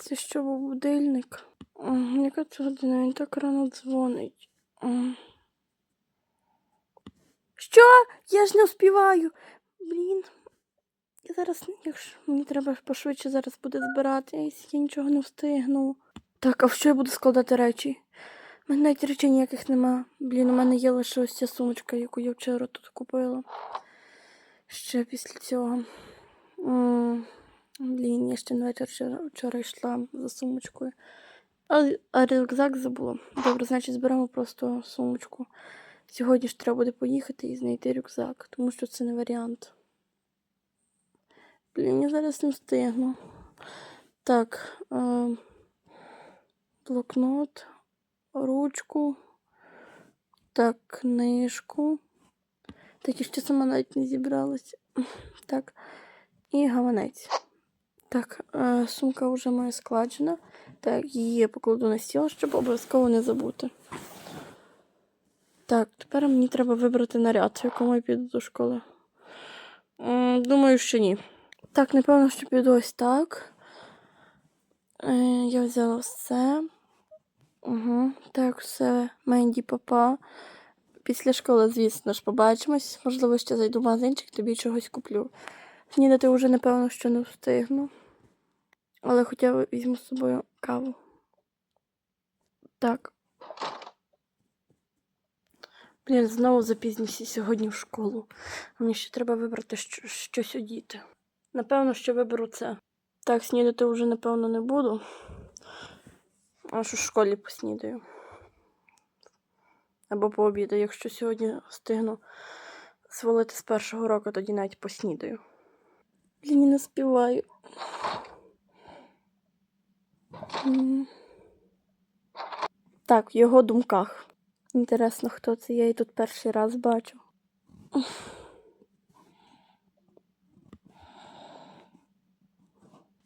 Це що був будильник? Яка це година? Він так рано дзвонить. Що? Я ж не вспіваю. Блін. Я зараз, якщо мені треба пошвидше зараз буде збиратись, я нічого не встигну. Так, а в що я буду складати речі? У мене навіть речей ніяких нема. Блін, у мене є лише ось ця сумочка, яку я вчора тут купила. Ще після цього. М, Блін, я ще на вечір вчора, вчора йшла за сумочкою. А, а рюкзак забула. Добре, значить, зберемо просто сумочку. Сьогодні ж треба буде поїхати і знайти рюкзак, тому що це не варіант. Блін, я зараз не встигну. Так, е, блокнот, ручку, так, книжку. Так, і ще сама навіть не зібралась. Так, і гаманець. Так, е, сумка вже моя складена. Так, її покладу на стіл, щоб обов'язково не забути. Так, тепер мені треба вибрати наряд, в якому я піду до школи. Думаю, що ні. Так, напевно, що піду ось так. Е, я взяла все. Угу. Так, все. Менді папа. Після школи, звісно ж, побачимось. Можливо, ще зайду в магазинчик, тобі чогось куплю. Снідати вже, напевно, що не встигну. Але хоча б візьму з собою каву. Так. Блін, знову запізнюся сьогодні в школу. Мені ще треба вибрати що- щось одіти. Напевно, що виберу це. Так, снідати вже, напевно, не буду. Аж у школі поснідаю. Або пообідаю. Якщо сьогодні встигну свалити з першого року, тоді навіть поснідаю. Я не співаю. Так, в його думках. Інтересно, хто це. Я її тут перший раз бачу.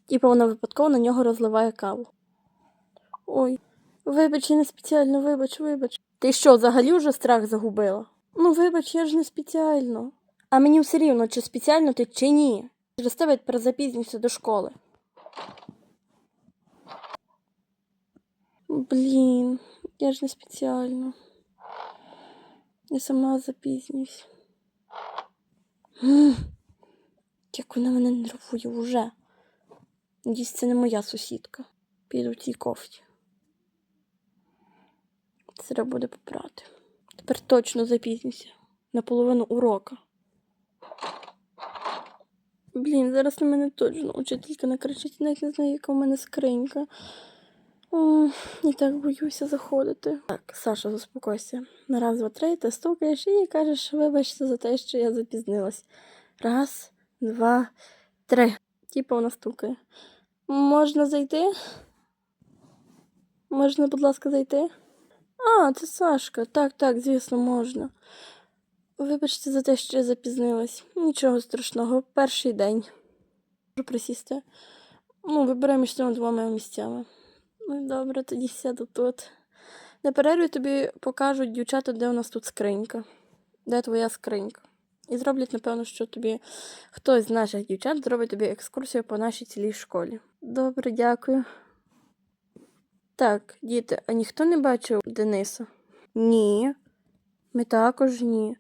Типа вона випадково на нього розливає каву. Ой, вибач, я не спеціально, вибач, вибач. Ти що, взагалі вже страх загубила? Ну, вибач, я ж не спеціально. А мені все рівно, чи спеціально ти, чи ні. Через тебе тепер запізнюся до школи. Блін, я ж не спеціально. Я сама запізнююсь. Як вона мене нервує вже. Надіюсь, це не моя сусідка. Піду в цій кофті. Це треба буде попрати. Тепер точно запізнюся. На половину урока. Блін, зараз на мене точно учителька накричить, навіть не знаю, яка в мене скринька. О, я так боюся заходити. Так, Саша, заспокойся. На раз, два, три, ти стукаєш і кажеш, вибачте за те, що я запізнилась. Раз, два, три. Типа вона стукає. Можна зайти? Можна, будь ласка, зайти? А, це Сашка. Так, так, звісно, можна. Вибачте за те, що я запізнилась. Нічого страшного, перший день. Можу присісти. Ну, вибирай між цими двома місцями. Ну, добре, тоді сяду тут. На перерві тобі покажуть дівчата, де у нас тут скринька. Де твоя скринька. І зроблять, напевно, що тобі хтось з наших дівчат зробить тобі екскурсію по нашій цілій школі. Добре, дякую. Так, діти, а ніхто не бачив Дениса? Ні. Ми також ні.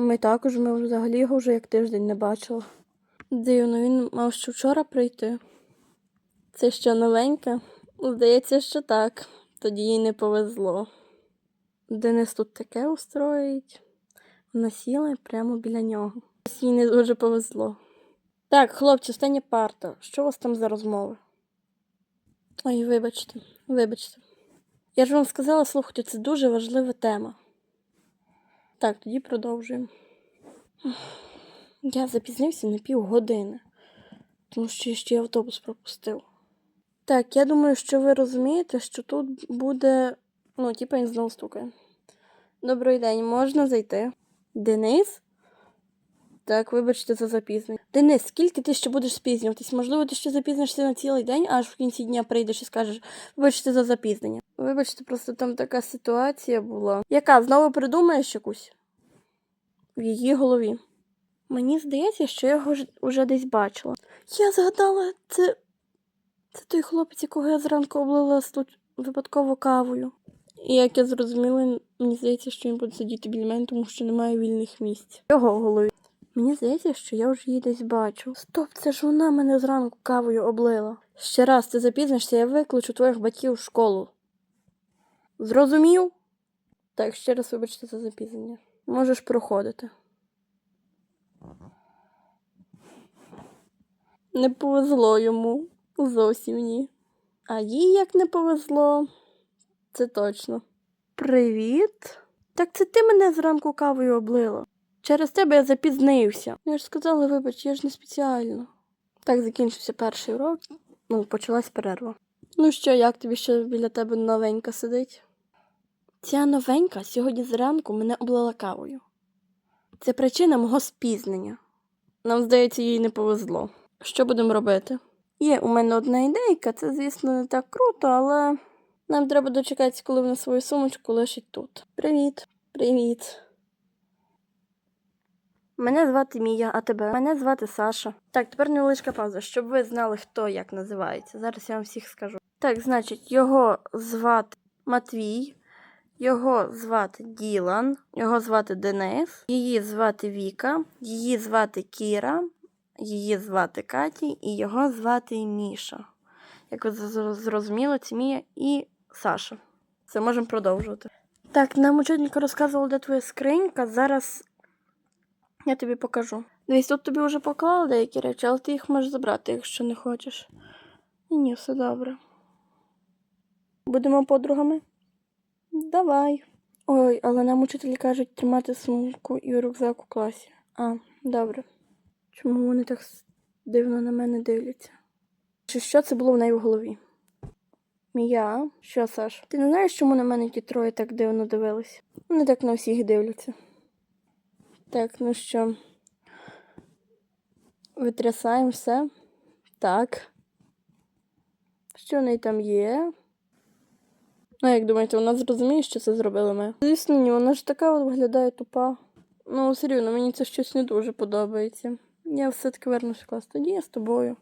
Ми також, ми взагалі його вже як тиждень не бачили. Дивно, він мав ще вчора прийти. Це що новеньке? Здається, що так. Тоді їй не повезло. Денис тут таке устроїть. Вона сіла прямо біля нього. Ось їй не дуже повезло. Так, хлопці, остання парта. Що у вас там за розмови? Ой, вибачте, вибачте. Я ж вам сказала, слухайте, це дуже важлива тема. Так, тоді продовжуємо. Я запізнився на півгодини, тому що я ще автобус пропустив. Так, я думаю, що ви розумієте, що тут буде. Ну, типа він знову стукає. Добрий день, можна зайти? Денис? Так, вибачте за запізнення. Денис, скільки ти ще будеш спізнюватись? Можливо, ти ще запізнишся на цілий день, аж в кінці дня прийдеш і скажеш, вибачте за запізнення. Вибачте, просто там така ситуація була. Яка знову придумаєш якусь? В її голові. Мені здається, що я його уже десь бачила. Я згадала, це Це той хлопець, якого я зранку облила тут випадково кавою. І як я зрозуміла, мені здається, що він буде сидіти біля мене, тому що немає вільних місць. Його голові. Мені здається, що я вже її десь бачу. Стоп, це ж вона мене зранку кавою облила. Ще раз ти запізнишся, я викличу твоїх батьків в школу. Зрозумів? Так, ще раз вибачте за запізнення. Можеш проходити. Не повезло йому. Зовсім ні. А їй як не повезло, це точно. Привіт. Так це ти мене зранку кавою облила. Через тебе я запізнився. Я ж сказала, вибач, я ж не спеціально. Так закінчився перший урок. Ну, почалась перерва. Ну що, як тобі ще біля тебе новенька сидить? Ця новенька сьогодні зранку мене облила кавою. Це причина мого спізнення. Нам, здається, їй не повезло. Що будемо робити? Є у мене одна ідейка, це, звісно, не так круто, але нам треба дочекатися, коли вона свою сумочку лишить тут. Привіт, привіт. Мене звати Мія, а тебе? Мене звати Саша. Так, тепер невеличка пауза, щоб ви знали, хто як називається. Зараз я вам всіх скажу. Так, значить, його звати Матвій, його звати Ділан, його звати Денис, її звати Віка, її звати Кіра, її звати Каті і його звати Міша. Як ви зр- зрозуміли, це Мія і Саша. Це можемо продовжувати. Так, нам учителька розказувала, де твоя скринька. Зараз я тобі покажу. Дивись, тут тобі вже поклали деякі речі, але ти їх можеш забрати, якщо не хочеш. Ні, все добре. Будемо подругами? Давай. Ой, але нам учителі кажуть тримати сумку і рюкзак у класі. А, добре. Чому вони так дивно на мене дивляться? Чи що це було в неї в голові? Мія? Що, Саш? Ти не знаєш, чому на мене ті троє так дивно дивились? Вони так на всіх дивляться. Так, ну що? Витрясаємо все. Так. Що в неї там є? Ну, як думаєте, вона зрозуміє, що це зробили ми? Звісно, ні, вона ж така от виглядає тупа. Ну, все рівно, мені це щось не дуже подобається. Я все-таки вернусь в клас. Тоді я з тобою.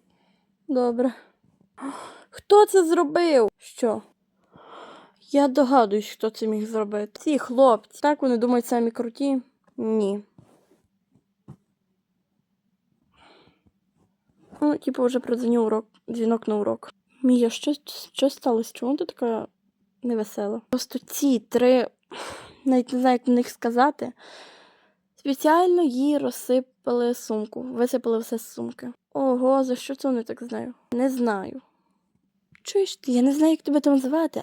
Добре. Хто це зробив? Що? Я догадуюсь, хто це міг зробити. Ці хлопці. Так вони думають самі круті? Ні. Ну, типу, вже продзвонив урок, дзвінок на урок. Мія, що, що сталося? Чому ти така невесела? Просто ці три, навіть не знаю, як на них сказати. Спеціально їй розсипали сумку, висипали все з сумки. Ого, за що це вони так знаю? Не знаю. Чуєш ти, я не знаю, як тебе там звати.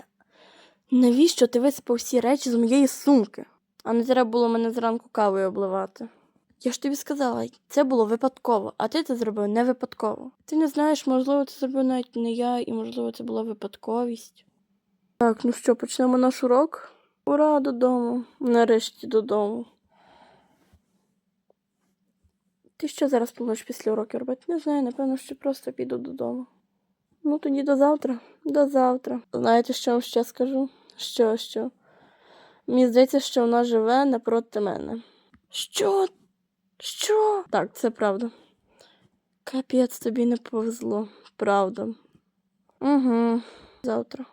Навіщо ти висипав всі речі з моєї сумки? А не треба було мене зранку кавою обливати. Я ж тобі сказала, це було випадково, а ти це зробив не випадково. Ти не знаєш, можливо, це зробив навіть не я, і можливо, це була випадковість. Так, ну що, почнемо наш урок? Ура, додому. Нарешті додому. Ти що зараз плануєш після уроків робити? Не знаю, напевно, що просто піду додому. Ну тоді до завтра. До завтра. Знаєте, що вам ще скажу? Що, що? Мені здається, що вона живе напроти мене. Що? Що? Так, це правда. Капець тобі не повезло. Правда. Угу. Завтра.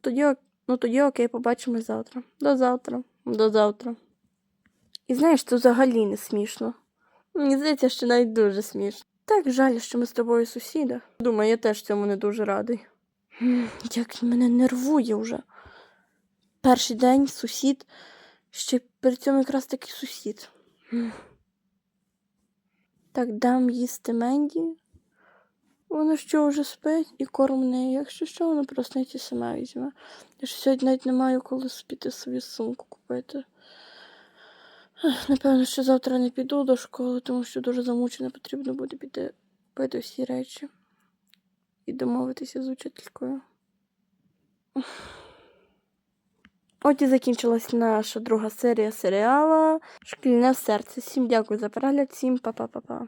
Тоді, ну тоді окей, побачимось завтра. До завтра. До завтра. І знаєш, це взагалі не смішно. Мені здається, що навіть дуже смішно. Так жаль, що ми з тобою сусіди. Думаю, я теж цьому не дуже радий. Як мене нервує вже. Перший день сусід, ще при цьому якраз такий сусід. Так, дам їсти Менді. Вона що вже спить і корм неї. Якщо що, вона проснеться сама візьме. Я ж сьогодні навіть не маю коли спіти собі сумку купити. Напевно, що завтра не піду до школи, тому що дуже замучена, потрібно буде піти пити всі речі і домовитися з учителькою. От і закінчилась наша друга серія серіала Шкільне серце. Всім дякую за перегляд, всім па-па-па-па.